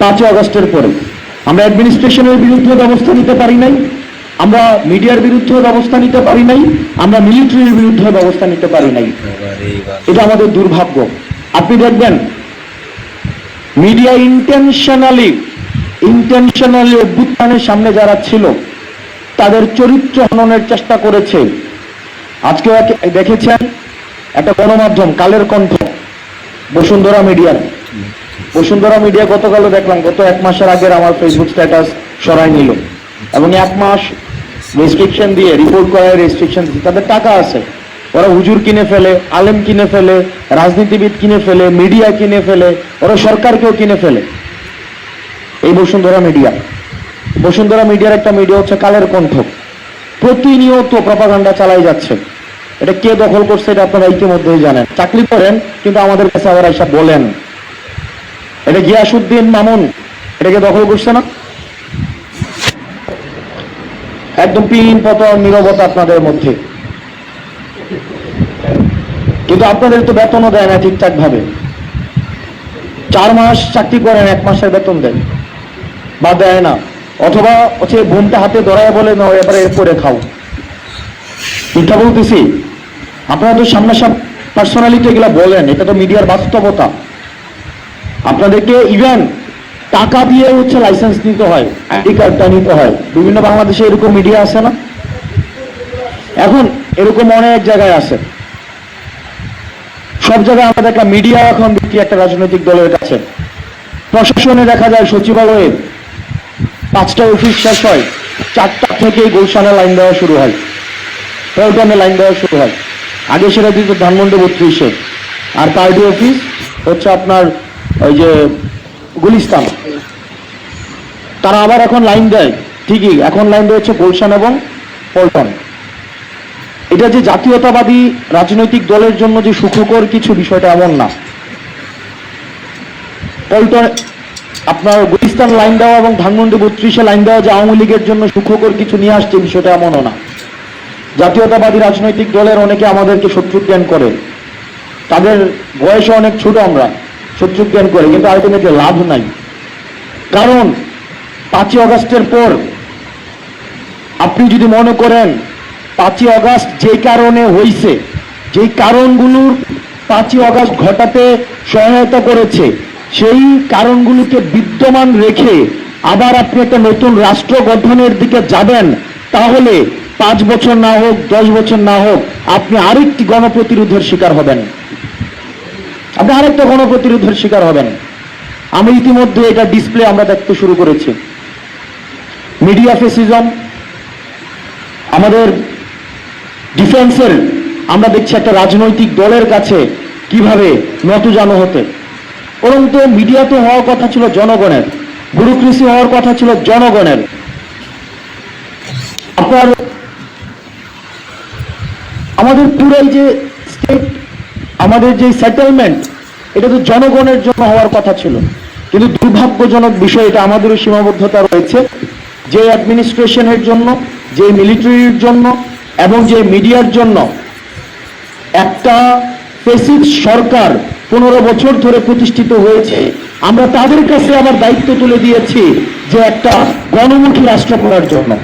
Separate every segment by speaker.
Speaker 1: পাঁচই আগস্টের পরে। আমরা অ্যাডমিনিস্ট্রেশনের বিরুদ্ধে ব্যবস্থা নিতে পারি নাই, আমরা মিডিয়ার বিরুদ্ধে ব্যবস্থা নিতে পারি নাই, আমরা মিলিটারির বিরুদ্ধে ব্যবস্থা নিতে পারি নাই। এটা আমাদের দুর্ভাগ্য। আপনি দেখবেন মিডিয়া ইন্টেনশনালি ইন্টেনশনালি অভ্যুত্থানের সামনে যারা ছিল, তাদের চরিত্র হননের চেষ্টা করেছে। আজকে দেখেছেন, একটা গণমাধ্যম, কালের কণ্ঠ, বসুন্ধরা মিডিয়ার বসুন্ধরা মিডিয়া গতকালও দেখলাম, গত এক মাসের আগের আমার ফেসবুক স্ট্যাটাস সরাই নিল। এবং এক মাস রেস্ট্রিকশন দিয়ে রিপোর্ট করার রেস্ট্রিকশন দিচ্ছে তাদের টাকা আছে। ওরা হুজুর কিনে ফেলে, আলেম কিনে ফেলে, রাজনীতিবিদ কিনে ফেলে মিডিয়া কিনে ফেলে, ওরা সরকারকেও কিনে ফেলে। এই বসুন্ধরা মিডিয়া বসুন্ধরা মিডিয়ার একটা মিডিয়া হচ্ছে কালের কণ্ঠ। প্রতিনিয়ত প্রপাগান্ডা চালাই যাচ্ছে। এটা কে দখল করছে এটা আপনারা ইতিমধ্যেই জানেন। চাকরি করেন, কিন্তু আমাদের কাছে আবার এসব বলেন। এটা গিয়াসুদ্দিন মামুন। এটাকে দখল করছে না? একদম পিন পতন, নিরবতা আপনাদের মধ্যে। কিন্তু আপনাদের তো বেতনও দেয় না ঠিকঠাক ভাবে চার মাস চাকরি করেন, এক মাসের বেতন দেন। বা দেয় না। অথবা হচ্ছে বোনটা হাতে ধরায় বলে না এবারে করে খাও। মিথ্যা বলতেছি। আপনারা তো সামনাসাম পার্সোনালি তো এগুলো বলেন, এটা তো মিডিয়ার বাস্তবতা। আপনাদেরকে ইভেন টাকা দিয়ে হচ্ছে লাইসেন্স নিতে হয় আইডি কার্ডটা নিতে হয়। বিভিন্ন বাংলাদেশে এরকম মিডিয়া আছে না। এখন এরকম অনেক জায়গায় আছে সব জায়গায় আমাদের একটা মিডিয়া এখন বিক্রি একটা রাজনৈতিক দলের কাছে। প্রশাসনে দেখা যায় সচিবালয়ে পাঁচটা অফিস শেষ হয়, চারটা থেকেই গুলশানে লাইন দেওয়া শুরু হয়। পল্টনে লাইন দেওয়া শুরু হয়। আগে সেটা দিত ধানমন্ডি বত্রিশে। আর পার্টি অফিস হচ্ছে আপনার ওই যে গুলিস্তান। তারা আবার এখন লাইন দেয়। ঠিকই, এখন লাইন দিয়েছে গুলশান এবং পল্টন। এটা যে জাতীয়তাবাদী রাজনৈতিক দলের জন্য যে সুখকর কিছু বিষয়টা এমন না। পল্টন, আপনার গুলিস্তান লাইন দেওয়া এবং ধানমন্ডি বত্রিশে লাইন দেওয়া যে আওয়ামী লীগের জন্য সুখকর কিছু নিয়ে আসছে বিষয়টা এমনও না। জাতীয়তাবাদী রাজনৈতিক দলের অনেকে আমাদেরকে শত্রু জ্ঞান করে তাদের বয়সে অনেক ছোট আমরা। শত্রু জ্ঞান করে, কিন্তু আলটিমেটলি লাভ নাই। কারণ পাঁচই অগস্টের পর আপনি যদি মনে করেন, পাঁচই অগস্ট যে কারণে হইছে, যেই কারণগুলোর পাঁচই অগস্ট ঘটাতে সহায়তা করেছে, সেই কারণগুলোকে বিদ্যমান রেখে আবার আপনি একটা নতুন রাষ্ট্র গঠনের দিকে যাবেন, তাহলে পাঁচ বছর না হোক, দশ বছর না হোক, আপনি আরেকটি গণপ্রতিরোধের শিকার হবেন। আপনি আরেকটা গণপ্রতিরোধের শিকার হবেন। আমি ইতিমধ্যে এটা ডিসপ্লে আমরা দেখতে শুরু করেছি। মিডিয়া ফেসিজম আমাদের ডিফেন্সের আমরা দেখছি একটা রাজনৈতিক দলের কাছে কীভাবে নতজানো হতে। পরন্তু মিডিয়া তো হওয়ার কথা ছিল জনগণের ব্যুরোক্রেসি হওয়ার কথা ছিল জনগণের। আপনার, আমাদের পুরাই যে স্টেট আমাদের যে সেটেলমেন্ট এটা তো জনগণের জন্য হওয়ার কথা ছিল। কিন্তু দুর্ভাগ্যজনক বিষয় এটা আমাদেরও সীমাবদ্ধতা রয়েছে। যে অ্যাডমিনিস্ট্রেশনের জন্য, যে মিলিটারির জন্য এবং যে মিডিয়ার জন্য একটা ফেসিড সরকার পনেরো বছর ধরে প্রতিষ্ঠিত হয়েছে। আমরা তাদের কাছে আবার দায়িত্ব তুলে দিয়েছি যে একটা গণমুখী রাষ্ট্র করার জন্য।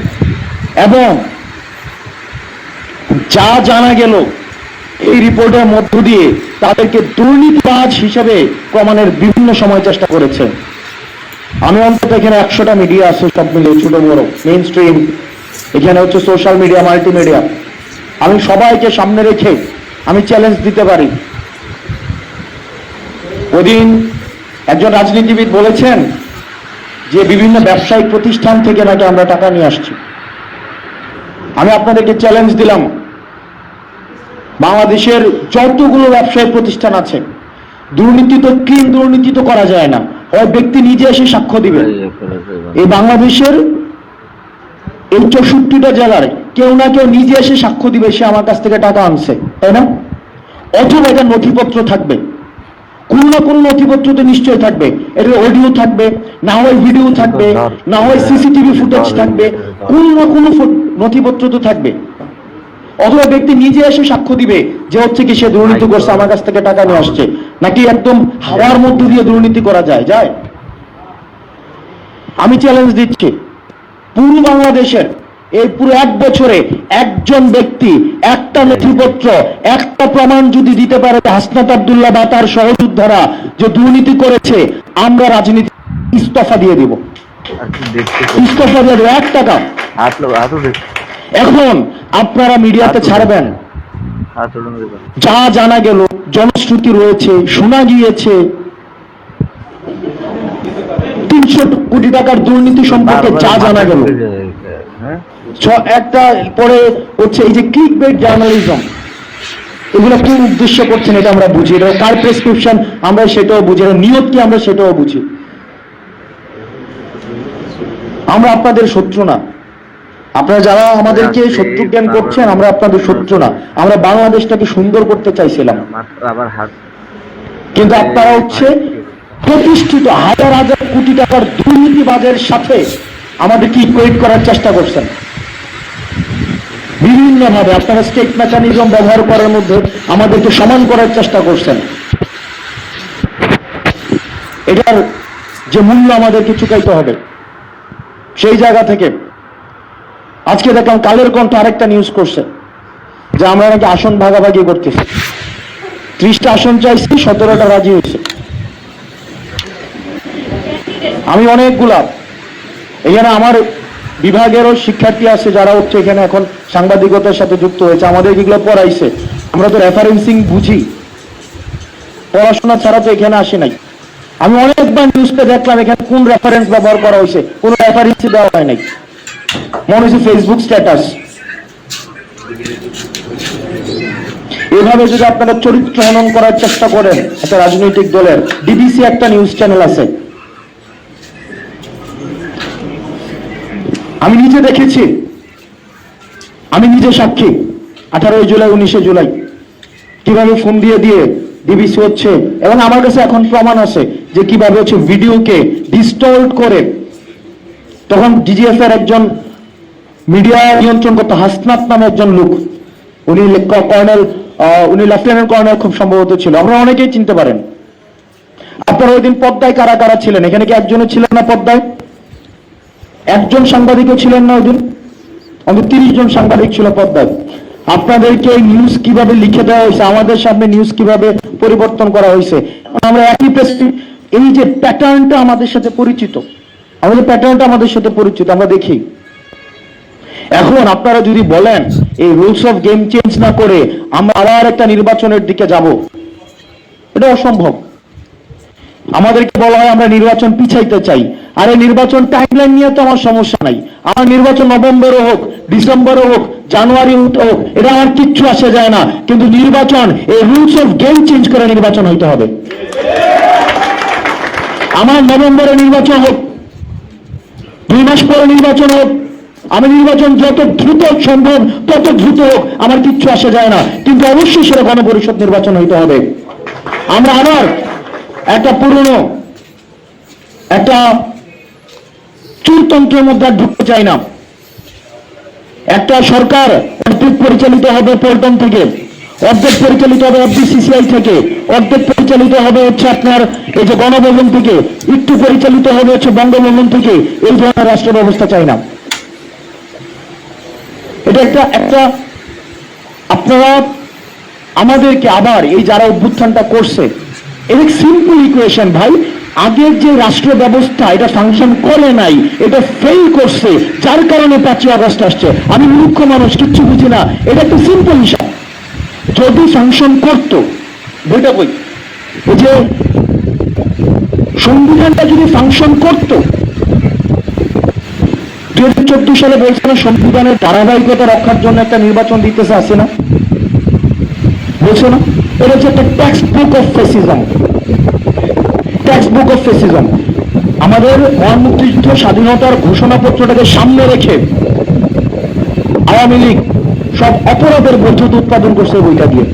Speaker 1: এবং যা জানা গেল এই রিপোর্টের মধ্য দিয়ে তাদেরকে দুর্নীতিবাজ হিসেবে প্রমাণের বিভিন্ন সময় চেষ্টা করেছে। আমি অন্তত এখানে একশোটা মিডিয়া আছে, সব মিলে ছোট বড় মেইন স্ট্রিম এখানে হচ্ছে সোশ্যাল মিডিয়া মাল্টিমিডিয়া আমি সবাইকে সামনে রেখে আমি চ্যালেঞ্জ দিতে পারি। ওদিন একজন রাজনীতিবিদ বলেছেন যে বিভিন্ন ব্যবসায়িক প্রতিষ্ঠান থেকে নাকি আমরা টাকা নিয়ে আসছি। আমি আপনাদেরকে চ্যালেঞ্জ দিলাম। বাংলাদেশের যতগুলো ব্যবসায়িক প্রতিষ্ঠান আছে দুর্নীতি তো ক্লিন দুর্নীতি তো করা যায় না হয় ব্যক্তি নিজে এসে সাক্ষ্য দিবে এই বাংলাদেশের এই চৌষট্টিটা জেলার কেউ না কেউ নিজে এসে সাক্ষ্য দিবে সে আমার কাছ থেকে টাকা আনছে তাই না অথবা এটা নথিপত্র থাকবে কোনো না কোনো নথিপত্র তো নিশ্চয় থাকবে এটা অডিও থাকবে না হয় ভিডিও থাকবে না হয় সিসিটিভি ফুটেজ থাকবে কোনো না কোনো নথিপত্র তো থাকবে অথবা ব্যক্তি নিজে এসে সাক্ষ্য দিবে যে হচ্ছে কি সে দুর্নীতি করছে আমার কাছ থেকে টাকা নিয়ে আসছে। নাকি একদম হাওয়ার মধ্যে দিয়ে দুর্নীতি করা যায়? যায়? আমি চ্যালেঞ্জ দিচ্ছি। পুরো বাংলাদেশের এই পুরো এক বছরে একজন ব্যক্তি একটা নথিপত্র একটা প্রমাণ যদি দিতে পারে হাসনাত আব্দুল্লাহ বা তার সহযোদ্ধারা যে দুর্নীতি করেছে আমরা রাজনীতি ইস্তফা দিয়ে দিব। ইস্তফা দিয়ে দেবো এক টাকা। এখন আপনারা মিডিয়াতে ছাড়বেন। যা জানা গেল জনশ্রুতি রয়েছে শোনা গিয়েছে। তিনশো কোটি টাকার দুর্নীতি সম্পর্কে যা জানা গেল।
Speaker 2: হ্যাঁ?
Speaker 1: একটা পরে হচ্ছে এই যে ক্লিক বেড জার্নালিজম এগুলো কি উদ্দেশ্য করছেন এটা আমরা বুঝি এটা কার প্রেসক্রিপশন আমরা সেটাও বুঝি এটা নিয়ত কি আমরা সেটাও বুঝি। আমরা আপনাদের শত্রু না। আপনারা যারা আমাদেরকে শত্রু জ্ঞান করছেন আমরা আপনাদের শত্রু না। আমরা বাংলাদেশটাকে সুন্দর করতে চাইছিলাম। কিন্তু আপনারা হচ্ছে প্রতিষ্ঠিত হাজার হাজার কোটি টাকার দুর্নীতিবাজের সাথে আমাদেরকে ইকুয়েট করার চেষ্টা করছেন? বিভিন্নভাবে আপনারা স্টেট মেকানিজম ব্যবহার করার মধ্যে আমাদেরকে সমান করার চেষ্টা করছেন। এটার যে মূল্য আমাদেরকে চুকাইতে হবে। সেই জায়গা থেকে আজকে দেখলাম কালের কণ্ঠ আরেকটা নিউজ করছে, যে আমরা নাকি আসন ভাগাভাগি করতেছি। ত্রিশটা আসন চাইছি, সতেরোটা রাজি হয়েছে। আমি অনেকগুলা, এখানে আমার বিভাগেরও শিক্ষার্থী আছে যারা হচ্ছে এখানে এখন সাংবাদিকতার সাথে যুক্ত হয়েছে, আমাদের এগুলো পড়াইছে। আমরা তো রেফারেন্সিং বুঝি। পড়াশোনা ছাড়া তো এখানে আসে নাই। আমি অনেকবার নিউজটা দেখলাম এখানে কোন রেফারেন্স ব্যবহার করা হয়েছে, কোন রেফারেন্সই দেওয়া হয় নাই। মনে হয়েছে ফেসবুক স্ট্যাটাস এভাবে যদি আপনারা চরিত্র হনন করার চেষ্টা করেন, একটা রাজনৈতিক দলের ডিবিসি একটা নিউজ চ্যানেল আছে। আমি নিজে দেখেছি। আমি নিজে সাক্ষী, আঠারোই জুলাই, উনিশে জুলাই। কীভাবে ফোন দিয়ে দিয়ে ডিবিসি হচ্ছে, এবং আমার কাছে এখন প্রমাণ আছে যে কীভাবে হচ্ছে ভিডিওকে ডিস্টর্ট করে। তখন ডিজিএফ এর একজন মিডিয়া নিয়ন্ত্রণ করতো হাসনাত নামে একজন লোক। উনি কর্নেল উনি লেফটেন্যান্ট কর্নেল খুব সম্ভবত ছিল। আপনারা অনেকেই চিনতে পারেন। আপনারা ওই দিন পদ্মায় কারা কারা ছিলেন? এখানে কি একজনও ছিলেন না পদ্মায়? একজন সাংবাদিকও ছিলেন না ওই দিন? অন্তত তিরিশ জন সাংবাদিক ছিল পদ্মায়। আপনাদেরকে এই নিউজ কীভাবে লিখে দেওয়া হয়েছে? আমাদের সামনে নিউজ কীভাবে পরিবর্তন করা হয়েছে? আমরা একই প্রেস এই যে প্যাটার্নটা আমাদের সাথে পরিচিত। আমাদের প্যাটার্নটা আমাদের সাথে পরিচিত। আমরা দেখি। এখন আপনারা যদি বলেন, এই রুলস অফ গেম চেঞ্জ না করে আমরা আবার একটা নির্বাচনের দিকে যাব, এটা অসম্ভব। আমাদেরকে বলা হয় আমরা নির্বাচন পিছাইতে চাই। আর এই নির্বাচন টাইমলাইন নিয়ে তো আমার সমস্যা নাই। আমার নির্বাচন নভেম্বরও হোক, ডিসেম্বরও হোক জানুয়ারি হোক, এটা আমার কিচ্ছু আসে যায় না। কিন্তু নির্বাচন, এই রুলস অফ গেম চেঞ্জ করে নির্বাচন হইতে হবে। আমার নভেম্বরে নির্বাচন হোক, দুই মাস পরে নির্বাচন হোক আমি নির্বাচন যত দ্রুত সম্ভব, তত দ্রুত হোক, আমার কিচ্ছু আসা যায় না। কিন্তু অবশ্যই সেটা গণপরিষদ নির্বাচন হইতে হবে। আমরা আবার একটা পুরনো, একটা চুরতন্ত্রের মধ্যে ঢুকতে চাই না। একটা সরকার অর্ধেক পরিচালিত হবে পল্টন থেকে, অর্ধেক পরিচালিত হবে এফবিসিসিআই থেকে, অর্ধেক পরিচালিত হবে হচ্ছে আপনার এই যে গণভবন থেকে, একটু পরিচালিত হবে হচ্ছে বঙ্গভবন থেকে, এই ধরনের রাষ্ট্র ব্যবস্থা চাই না। এটা একটা একটা, আপনারা আমাদেরকে আবার এই যারা অভ্যুত্থানটা করছে এটা সিম্পল ইকুয়েশন ভাই, আগের যে রাষ্ট্র ব্যবস্থা, এটা ফাংশন করে নাই, এটা ফেল করছে, যার কারণে পাঁচই আগস্ট আসছে। আমি মূর্খ মানুষ, কিচ্ছু বুঝি না, এটা একটা সিম্পল হিসাব যদি ফাংশন করত বইটা বই যে সংবিধানটা যদি ফাংশন করত দু হাজার চোদ্দ সালে বলছে না সংবিধানের ধারাবাহিকতা রক্ষার জন্য একটা নির্বাচন দিতেছে আসে না বলছো না এটা হচ্ছে একটা textbook of fascism textbook of fascism আমাদের মহামুক্তিযুদ্ধ স্বাধীনতার ঘোষণাপত্রটাকে সামনে রেখে আওয়ামী লীগ সব অপরাধের বৈধতা উৎপাদন করছে বইটা দিয়ে।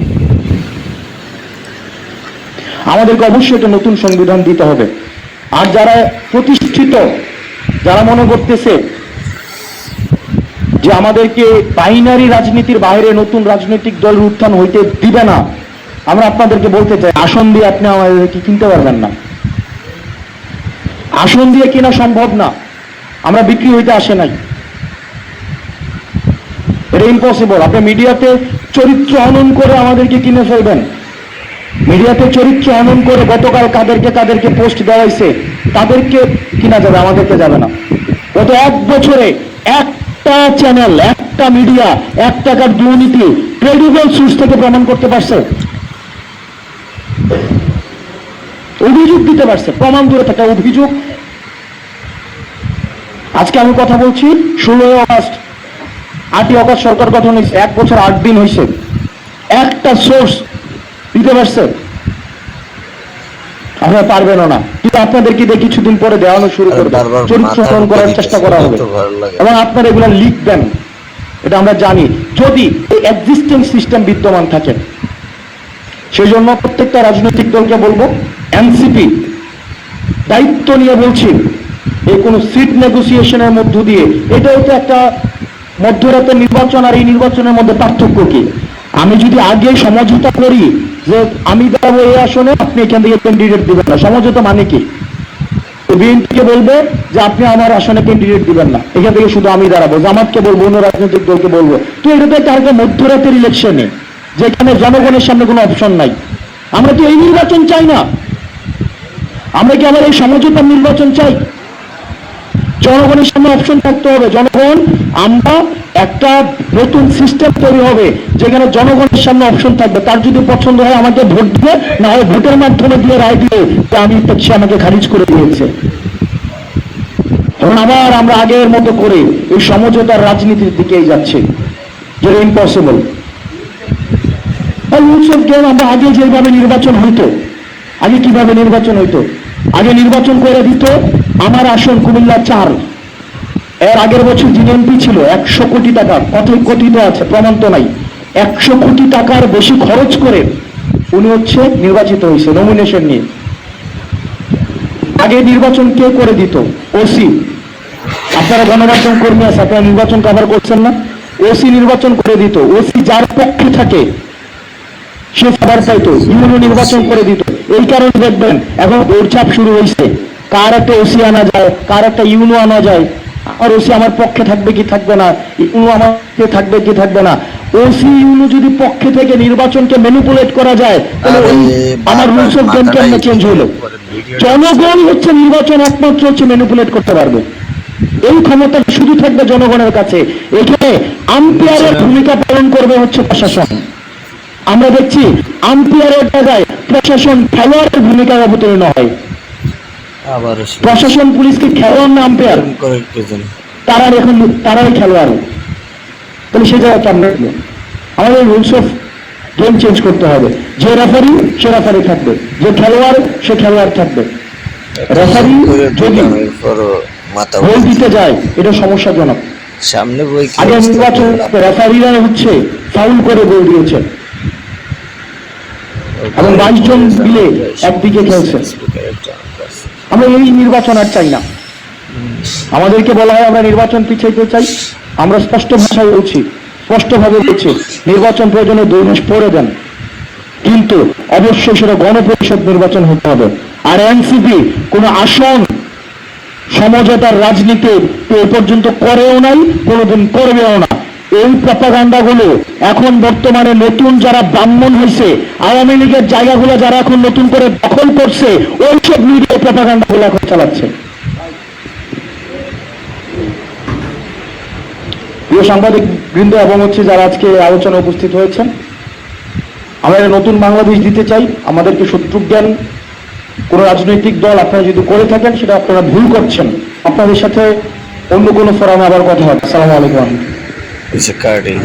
Speaker 1: আমাদেরকে অবশ্যই একটা নতুন সংবিধান দিতে হবে। আর যারা প্রতিষ্ঠিত, যারা মনে করতেছে যে আমাদেরকে বাইনারি রাজনীতির বাইরে নতুন রাজনৈতিক দলের উত্থান হইতে দিবে না, আমরা আপনাদেরকে বলতে চাই, আসন দিয়ে আপনি আমাদেরকে কিনতে পারবেন না। আসন দিয়ে কিনা সম্ভব না, আমরা বিক্রি হইতে আসে নাই। এটা ইম্পসিবল আপনি মিডিয়াতে চরিত্র হনন করে আমাদেরকে কিনে ফেলবেন। মিডিয়াতে চরিত্র হনন করে গতকাল কাদেরকে কাদেরকে পোস্ট দেওয়া হয়েছে তাদেরকে কিনা যাবে, আমাদেরকে যাবে না। গত এক বছরে একটা চ্যানেল একটা মিডিয়া এক টাকার দুর্নীতি ক্রেডিবল সোর্স থেকে প্রমাণ করতে পারছে। অভিযোগ দিতে পারছে, প্রমাণ দূরে থাকা অভিযোগ। আজকে আমি কথা বলছি ষোলোই আগস্ট, আটই অগস্ট সরকার গঠন হয়েছে, এক বছর আট দিন হয়েছে। একটা সোর্স দিতে পারছে আপনারা পারবেনও না। কিন্তু আপনাদেরকে দিয়ে কিছুদিন পরে দেওয়ানো শুরু করবে।
Speaker 3: বারবার
Speaker 1: চরিত্র
Speaker 3: মাথার
Speaker 1: করার চেষ্টা করা হবে। এবং আপনারা এগুলো লিখবেন এটা আমরা জানি। যদি এক্সিস্টিং সিস্টেম বিদ্যমান থাকে সেই জন্য প্রত্যেকটা রাজনৈতিক দলকে বলব এনসিপি দায়িত্ব নিয়ে বলছি এই কোনো সিট নেগোসিয়েশনের মধ্য দিয়ে। এটাও তো একটা মধ্যরাতের নির্বাচন আর এই নির্বাচনের মধ্যে পার্থক্য কি? আমি যদি আগে সমঝোতা করি যে আমি দাঁড়াবো এই আসনে, আপনি এখান থেকে ক্যান্ডিডেট দিবেন না। সমঝোতা মানে কি? বিএনপিকে বলবে যে আপনি আমার আসনে ক্যান্ডিডেট দিবেন না। এখান থেকে শুধু আমি দাঁড়াবো, জামাতকে বলব, অন্য রাজনৈতিক দলকে বলব। তো এটা তো একটা হালকা মধ্যরাতের ইলেকশনে যেখানে জনগণের সামনে কোনো অপশন নাই। আমরা কি এই নির্বাচন চাই না? আমরা কি আমার এই সমঝোতার নির্বাচন চাই? জনগণের সামনে অপশন থাকতে হবে। জনগণ, আমরা একটা নতুন সিস্টেম তৈরি হবে, যেখানে জনগণের সামনে অপশন থাকবে। তার যদি পছন্দ হয়, আমাকে ভোট দিবে না হয় ভোটের মাধ্যমে দিয়ে রায় দিয়ে, যে আমি সে আমাকে খারিজ করে দিয়েছে। এখন আবার আমরা আগের মতো করে এই সমঝোতার রাজনীতির দিকেই যাচ্ছে, যেটা ইম্পসিবল আমরা আগে যেভাবে নির্বাচন হইতো, আগে কীভাবে নির্বাচন হইতো আগে নির্বাচন করে দিত, আমার আসন কুমিল্লা চার। এর আগের বছর যিনি এমপি ছিল, একশো কোটি টাকা কথাই কথিত আছে, প্রমাণ তো নাই। একশো কোটি টাকার বেশি খরচ করে উনি হচ্ছে নির্বাচিত হয়েছে নমিনেশন নিয়ে। আগে নির্বাচন কে করে দিত? ওসি আপনারা গণমাধ্যম কর্মী আছে, আপনারা নির্বাচন কভার করছেন না? ওসি নির্বাচন করে দিত। ওসি যার পক্ষে থাকে, সে সবার পাইতো। ইউনো নির্বাচন করে দিত। এই কারণে দেখবেন এখন দৌড়চাপ শুরু হয়েছে। কার একটা ওসি আনা যায় কার একটা ইউনো আনা যায়। আর ওসি আমার পক্ষে থাকবে কি থাকবে না? ইউনো আমার পক্ষে থাকবে কি থাকবে না? ওসি ইউনো যদি পক্ষে থেকে নির্বাচনকে ম্যানিপুলেট করা যায় তাহলে ওই আমার রুলস অফ গেম কেমনে চেঞ্জ হলো? জনগণ হচ্ছে নির্বাচন একমাত্র হচ্ছে ম্যানিপুলেট করতে পারবে। এই ক্ষমতা শুধু থাকবে জনগণের কাছে। এখানে আম্পায়ারের ভূমিকা পালন করবে হচ্ছে প্রশাসন। আমরা দেখছি আম্পায়ারের জায়গায় প্রশাসন খেলোয়াড়ের ভূমিকায় অবতীর্ণ হয়। প্রশাসন পুলিশকে খেলোয়াড় না আম্পায়ার তারা এখন তারাই খেলোয়াড়। তাহলে সে জায়গাটা আমরা আমাদের রুলস অফ গেম চেঞ্জ করতে হবে। যে রেফারি সে রেফারি থাকবে। যে খেলোয়াড় সে খেলোয়াড় থাকবে। রেফারি যদি গোল দিতে যায় এটা সমস্যাজনক।
Speaker 3: সামনে বই
Speaker 1: আগে নির্বাচন রেফারিরা হচ্ছে ফাউল করে গোল দিয়েছে। এবং বাইশ জন মিলে একদিকে খেলছে। আমরা এই নির্বাচন আর চাই না। আমাদেরকে বলা হয় আমরা নির্বাচন পিছাইতে চাই। আমরা স্পষ্ট ভাষায় বলছি, স্পষ্টভাবে বলছি, নির্বাচন প্রয়োজনে দুই মাস পরে দেন। কিন্তু অবশ্যই সেটা গণপরিষদ নির্বাচন হতে হবে। আর এনসিপি কোনো আসন, সমঝোতার রাজনীতি এ পর্যন্ত করেও নাই, কোনোদিন করবেও না। এই প্রপাগান্ডাগুলো এখন বর্তমানে নতুন যারা ব্রাহ্মণ হয়েছে, আওয়ামী লীগের জায়গাগুলো যারা এখন নতুন করে দখল করছে, ওইসব মিডিয়া প্রপাগান্ডাগুলো এখন চালাচ্ছে। প্রিয় সাংবাদিক বৃন্দ, এবং হচ্ছে যারা আজকে আলোচনা উপস্থিত হয়েছেন, আমরা নতুন বাংলাদেশ দিতে চাই। আমাদেরকে শত্রু জ্ঞান কোনো রাজনৈতিক দল আপনারা যদি করে থাকেন, সেটা আপনারা ভুল করছেন। আপনাদের সাথে অন্য কোনো ফোরামে আবার কথা হবে। আসসালামু আলাইকুম।
Speaker 3: It's a garden.